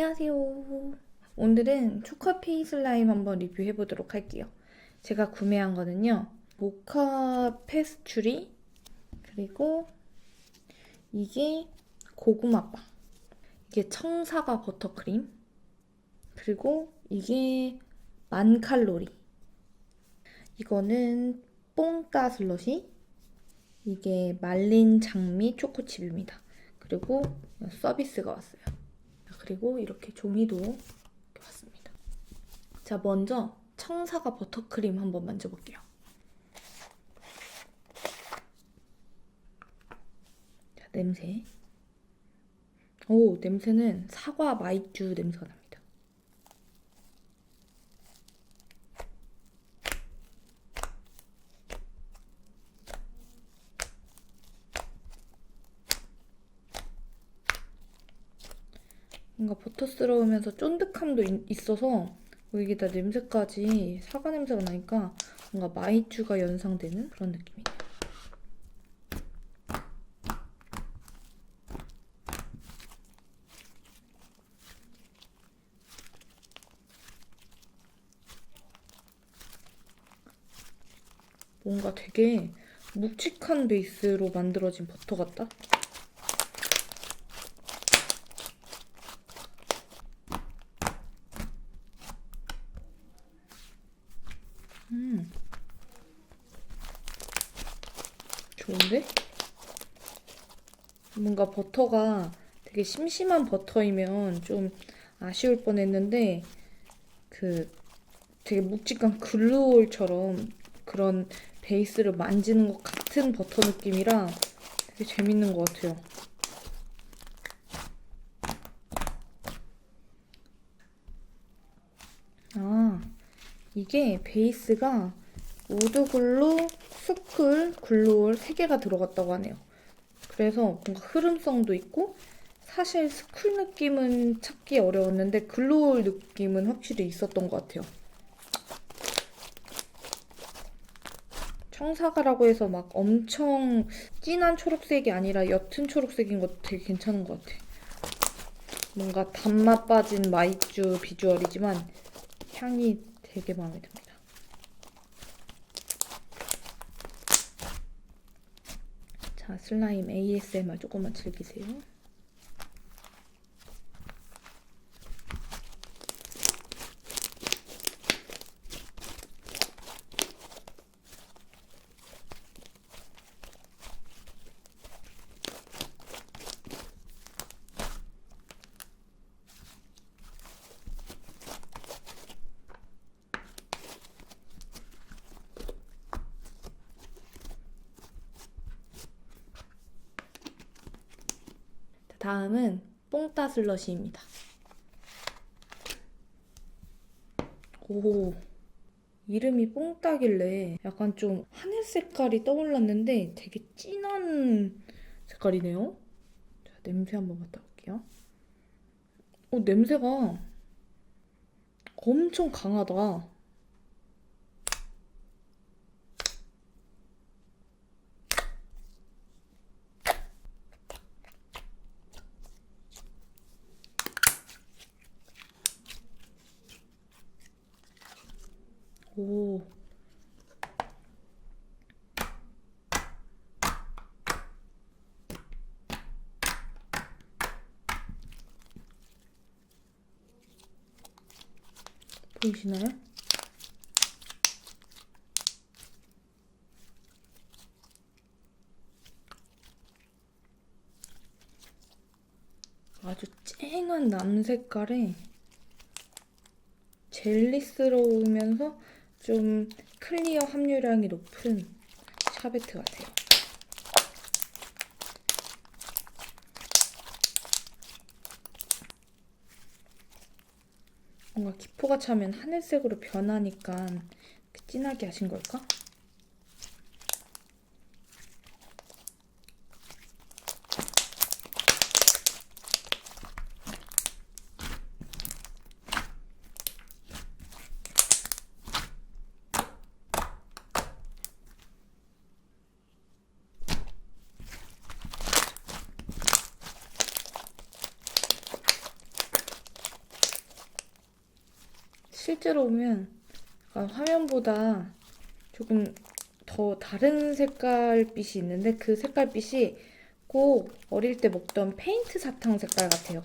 안녕하세요. 오늘은 초코페이 슬라임 한번 리뷰해 보도록 할게요. 제가 구매한 거는요. 모카 페스츄리 그리고 이게 고구마빵 이게 청사과 버터크림 그리고 이게 만 칼로리 이거는 뽕따 슬러시 이게 말린 장미 초코칩입니다. 그리고 서비스가 왔어요. 그리고 이렇게 종이도 이렇게 왔습니다. 자, 먼저 청사과 버터크림 한번 만져볼게요. 자, 냄새. 오, 냄새는 사과 마이쮸 냄새가 납니다. 뭔가 버터스러우면서 쫀득함도 이- 있어서 여기다 냄새까지 사과 냄새가 나니까 뭔가 마이쮸가 연상되는 그런 느낌이네요. 뭔가 되게 묵직한 베이스로 만들어진 버터 같다? 음. 좋은데? 뭔가 버터가 되게 심심한 버터이면 좀 아쉬울 뻔했는데 그 되게 묵직한 글루올처럼 그런 베이스를 만지는 것 같은 버터 느낌이라 되게 재밌는 것 같아요. 아, 이게 베이스가 우드글루, 스쿨, 글루올 3개가 들어갔다고 하네요. 그래서 뭔가 흐름성도 있고 사실 스쿨 느낌은 찾기 어려웠는데 글루올 느낌은 확실히 있었던 것 같아요. 청사과라고 해서 막 엄청 진한 초록색이 아니라 옅은 초록색인 것도 되게 괜찮은 것 같아. 뭔가 단맛 빠진 마이쮸 비주얼이지만 향이 되게 마음에 듭니다. 자, 슬라임 ASMR 조금만 즐기세요. 자, 다음은 뽕따 슬러시입니다. 오, 이름이 뽕따길래 약간 좀 하늘 색깔이 떠올랐는데 되게 진한 색깔이네요. 자, 냄새 한번 맡아 볼게요. 어, 냄새가 엄청 강하다. 오. 보이시나요? 아주 쨍한 남색깔에 젤리스러우면서 좀 클리어 함유량이 높은 샤베트 같아요. 뭔가 기포가 차면 하늘색으로 변하니까 이렇게 진하게 하신 걸까? 실제로 보면 화면보다 조금 더 다른 색깔빛이 있는데 그 색깔빛이 꼭 어릴 때 먹던 페인트 사탕 색깔 같아요.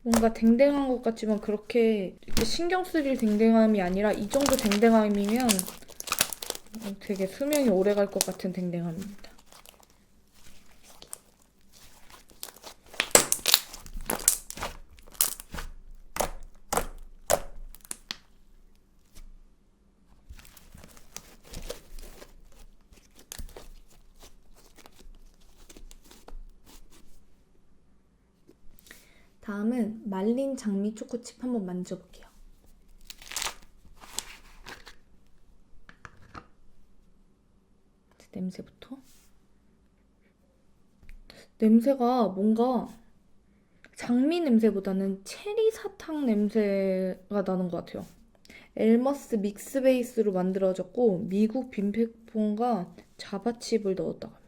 뭔가 댕댕한 것 같지만 그렇게 신경 쓰일 댕댕함이 아니라 이 정도 댕댕함이면 되게 수명이 오래 갈 것 같은 댕댕함 다. 다음은 말린 장미 초코칩 한번 만져볼게요. 냄새부터. 냄새가 뭔가 장미 냄새보다는 체리 사탕 냄새가 나는 것 같아요. 엘머스 믹스 베이스로 만들어졌고 미국 빈팩폼과 자바칩을 넣었다고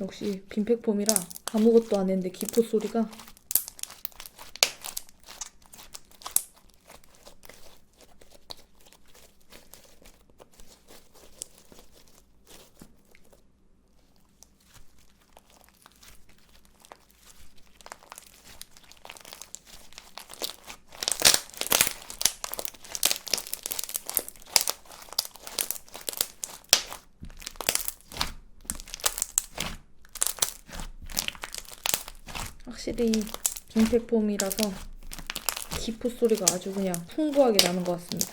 역시 빈팩폼이라 아무것도 안 했는데 기포 소리가 확실히 빈팩폼이라서 기포 소리가 아주 그냥 풍부하게 나는 것 같습니다.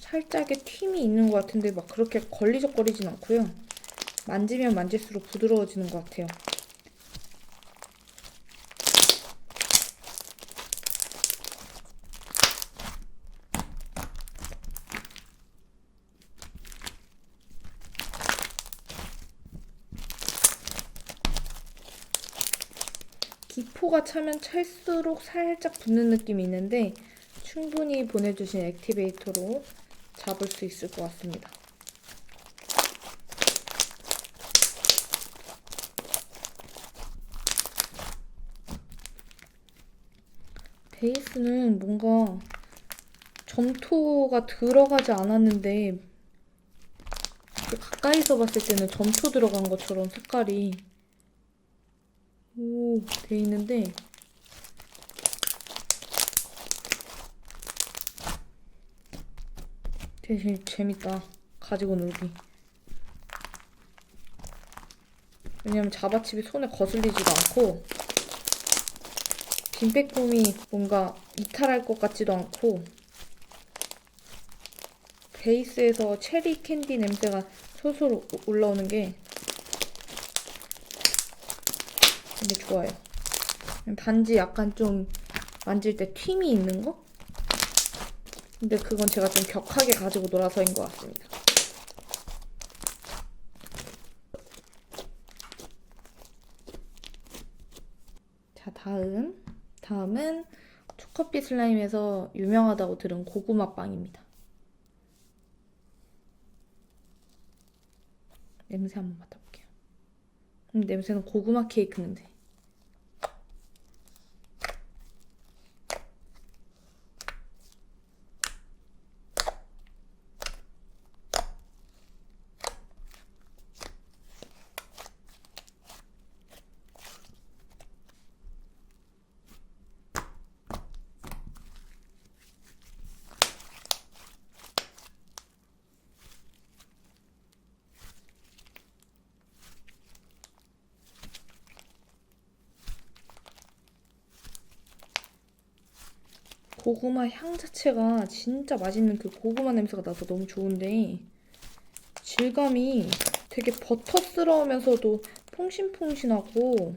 살짝의 튠이 있는 것 같은데 막 그렇게 걸리적거리진 않고요. 만지면 만질수록 부드러워지는 것 같아요. 기포가 차면 찰수록 살짝 붙는 느낌이 있는데 충분히 보내주신 액티베이터로 잡을 수 있을 것 같습니다. 베이스는 뭔가 점토가 들어가지 않았는데 가까이서 봤을 때는 점토 들어간 것처럼 색깔이 오, 돼 있는데 되게 재밌다. 가지고 놀기. 왜냐면 자바칩이 손에 거슬리지도 않고 빈백폼이 뭔가 이탈할 것 같지도 않고 베이스에서 체리 캔디 냄새가 솔솔 올라오는 게 근데 좋아요. 단지 약간 좀 만질 때 튀이 있는 거? 근데 그건 제가 좀 격하게 가지고 놀아서인 것 같습니다. 자, 다음. 다음은 초커피 슬라임에서 유명하다고 들은 고구마 빵입니다. 냄새 한번 맡아볼게요. 음, 냄새는 고구마 케이크 냄새. 고구마 향 자체가 진짜 맛있는 그 고구마 냄새가 나서 너무 좋은데 질감이 되게 버터스러우면서도 퐁신퐁신하고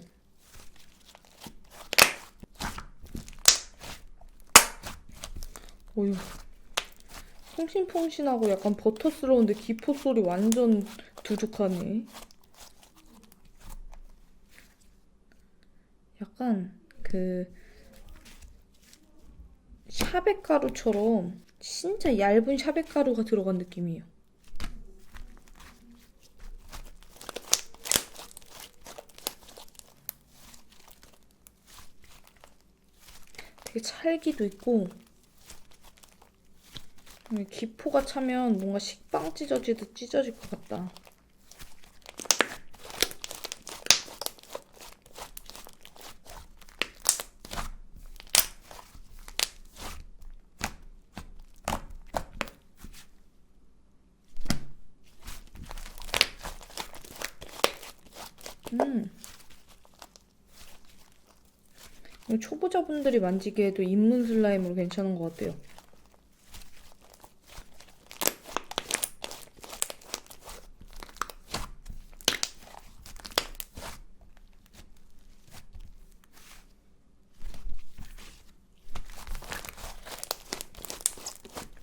어휴 퐁신퐁신하고 약간 버터스러운데 기포 소리 완전 두둑하네. 약간 그 샤베 가루처럼 진짜 얇은 샤베 가루가 들어간 느낌이에요. 되게 찰기도 있고 음, 기포가 차면 뭔가 식빵 찢어지듯 찢어질 것 같다. 음. 초보자분들이 만지기에도 입문 슬라임으로 괜찮은 것 같아요.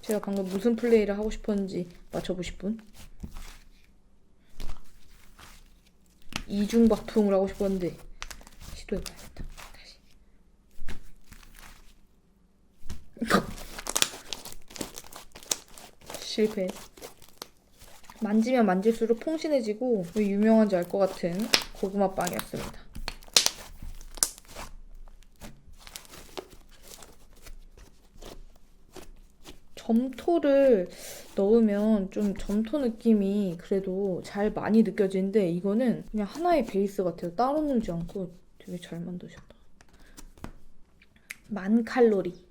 제가 방금 무슨 플레이를 하고 싶었는지 맞춰보실 분? 이중 박풍을 하고 싶었는데 시도해봐야겠다. 다시. 실패. 만지면 만질수록 퐁신해지고 왜 유명한지 알 것 같은 고구마 빵이었습니다. 점토를 넣으면 좀 점토 느낌이 그래도 잘 많이 느껴지는데 이거는 그냥 하나의 베이스 같아요. 따로 넣지 않고 되게 잘 만드셨다. 만 칼로리.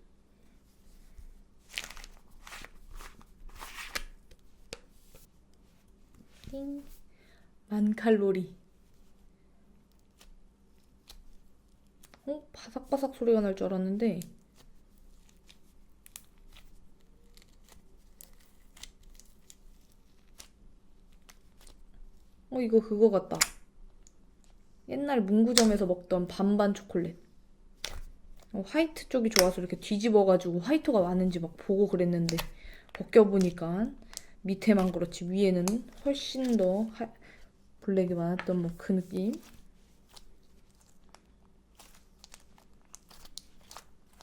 띵. 만 칼로리. 어? 바삭바삭 소리가 날 줄 알았는데 어, 이거 그거 같다. 옛날 문구점에서 먹던 반반 초콜릿. 어, 화이트 쪽이 좋아서 이렇게 뒤집어가지고 화이트가 많은지 막 보고 그랬는데 벗겨보니까 밑에만 그렇지 위에는 훨씬 더 하... 블랙이 많았던 뭐 그 느낌.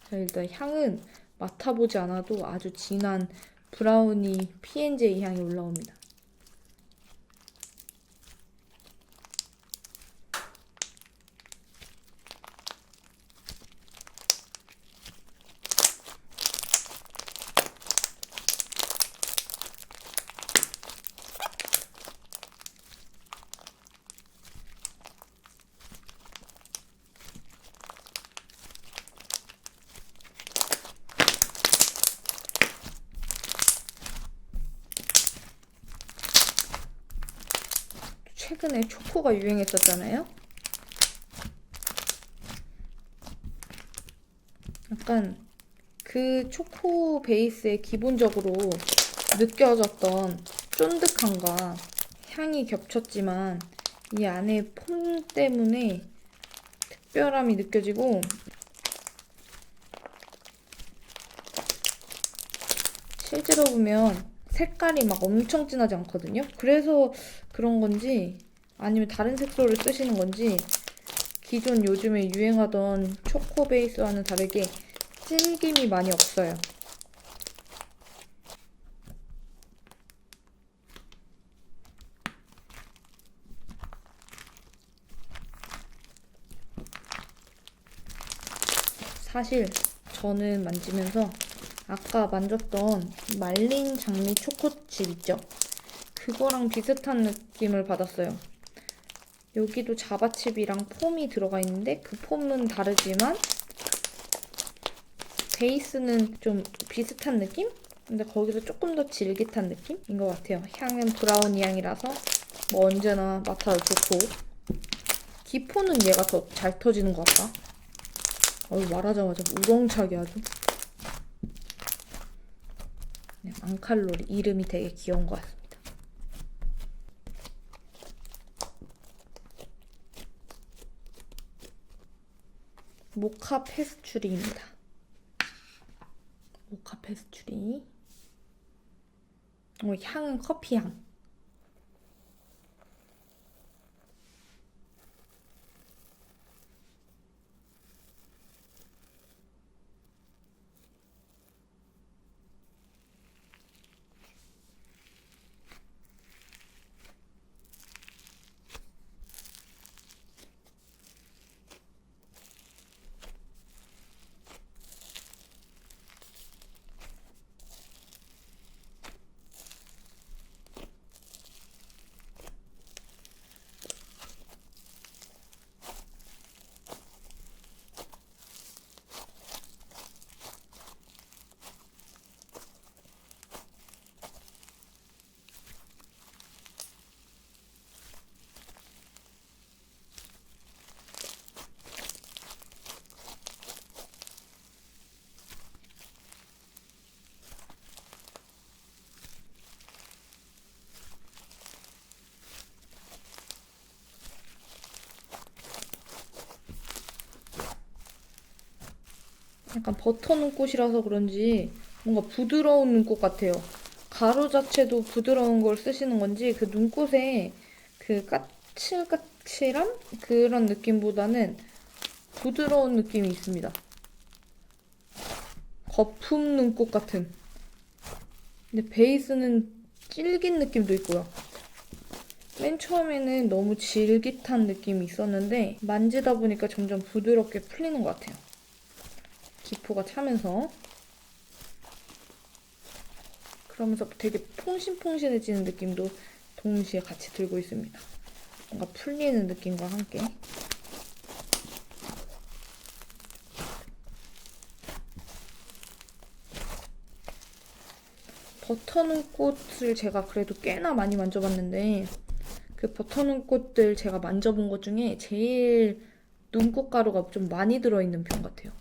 자, 일단 향은 맡아보지 않아도 아주 진한 브라우니 P&J 향이 올라옵니다. 최근에 초코가 유행했었잖아요. 약간 그 초코 베이스에 기본적으로 느껴졌던 쫀득함과 향이 겹쳤지만 이 안에 폼 때문에 특별함이 느껴지고 실제로 보면 색깔이 막 엄청 진하지 않거든요. 그래서 그런 건지 아니면 다른 색소를 쓰시는 건지 기존 요즘에 유행하던 초코 베이스와는 다르게 질김이 많이 없어요. 사실 저는 만지면서 아까 만졌던 말린 장미 초코칩 있죠? 그거랑 비슷한 느낌을 받았어요. 여기도 자바칩이랑 폼이 들어가 있는데 그 폼은 다르지만 베이스는 좀 비슷한 느낌? 근데 거기서 조금 더 질깃한 느낌인 것 같아요. 향은 브라우니 향이라서 뭐 언제나 맡아도 좋고 기포는 얘가 더 잘 터지는 것 같다. 어우 말하자마자 우렁차게 아주 앙칼로리 이름이 되게 귀여운 것 같습니 모카 페스츄리입니다. 모카 페스츄리. 어, 향은 커피 향. 약간 버터 눈꽃이라서 그런지 뭔가 부드러운 눈꽃 같아요. 가루 자체도 부드러운 걸 쓰시는 건지 그 눈꽃에 그 까칠까칠한 그런 느낌보다는 부드러운 느낌이 있습니다. 거품 눈꽃 같은. 근데 베이스는 질긴 느낌도 있고요. 맨 처음에는 너무 질깃한 느낌이 있었는데 만지다 보니까 점점 부드럽게 풀리는 것 같아요. 기포가 차면서 그러면서 되게 퐁신퐁신해지는 느낌도 동시에 같이 들고 있습니다. 뭔가 풀리는 느낌과 함께 버터눈꽃을 제가 그래도 꽤나 많이 만져봤는데 그 버터눈꽃들 제가 만져본 것 중에 제일 눈꽃 가루가 좀 많이 들어있는 편 같아요.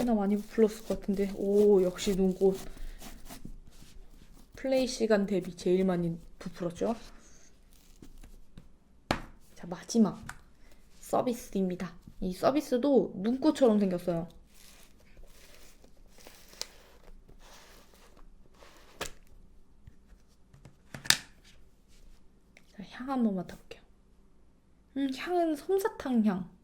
꽤나 많이 부풀었을 것 같은데. 오 역시 눈꽃. 플레이 시간 대비 제일 많이 부풀었죠? 자 마지막 서비스입니다. 이 서비스도 눈꽃처럼 생겼어요. 자, 향 한번 맡아볼게요. 음 향은 솜사탕 향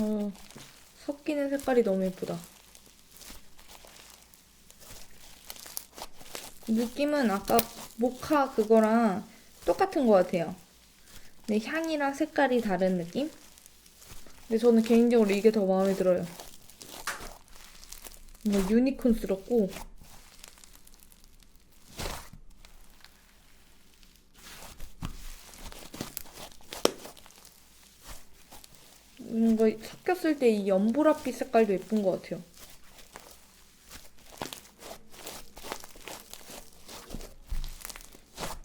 어, 섞이는 색깔이 너무 예쁘다. 느낌은 아까 모카 그거랑 똑같은 것 같아요. 근데 향이랑 색깔이 다른 느낌? 근데 저는 개인적으로 이게 더 마음에 들어요. 뭔가 유니콘스럽고 뭔가 섞였을 때 이 연보라빛 색깔도 예쁜 것 같아요.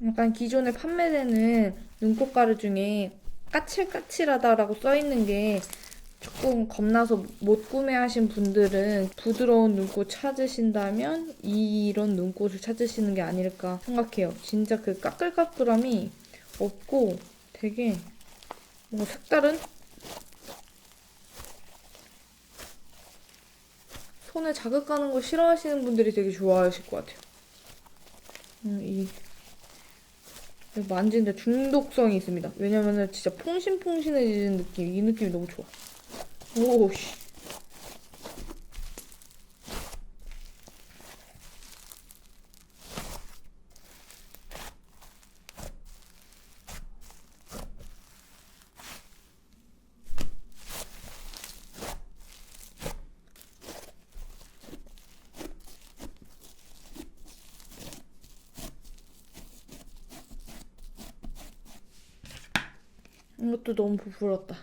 약간 기존에 판매되는 눈꽃 가루 중에 까칠까칠하다라고 써 있는 게 조금 겁나서 못 구매하신 분들은 부드러운 눈꽃 찾으신다면 이런 눈꽃을 찾으시는 게 아닐까 생각해요. 진짜 그 까끌까끌함이 없고 되게 뭔가 색다른 손에 자극 가는 거 싫어하시는 분들이 되게 좋아하실 것 같아요. 음, 이 만지는데 중독성이 있습니다. 왜냐면은 진짜 퐁신퐁신해지는 느낌, 이 느낌이 너무 좋아. 오, 씨. 이것도 너무 부풀었다.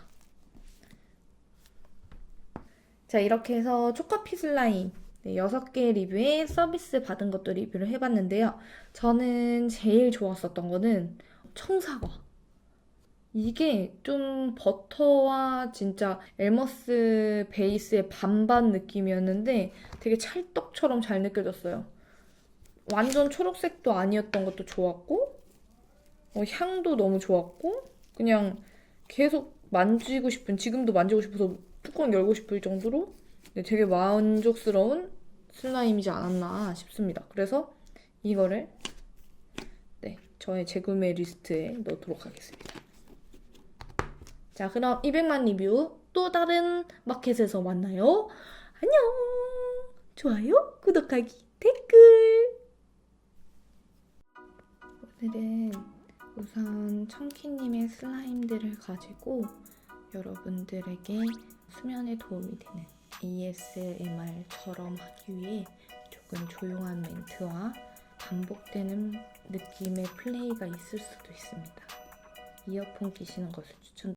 자, 이렇게 해서 초코피 슬라임 네, 6개 리뷰에 서비스 받은 것도 리뷰를 해봤는데요. 저는 제일 좋았었던 거는 청사과. 이게 좀 버터와 진짜 엘머스 베이스의 반반 느낌이었는데 되게 찰떡처럼 잘 느껴졌어요. 완전 초록색도 아니었던 것도 좋았고, 어, 향도 너무 좋았고, 그냥 계속 만지고 싶은, 지금도 만지고 싶어서 뚜껑 열고 싶을 정도로 네, 되게 만족스러운 슬라임이지 않았나 싶습니다. 그래서 이거를 네, 저의 재구매 리스트에 넣도록 하겠습니다. 자, 그럼 200만 리뷰 또 다른 마켓에서 만나요. 안녕! 좋아요, 구독하기, 댓글! 오늘은 우선 청키님의 슬라임들을 가지고 여러분들에게 수면에 도움이 되는 ASMR처럼 하기 위해 조금 조용한 멘트와 반복되는 느낌의 플레이가 있을 수도 있습니다. 이어폰 끼시는 것을 추천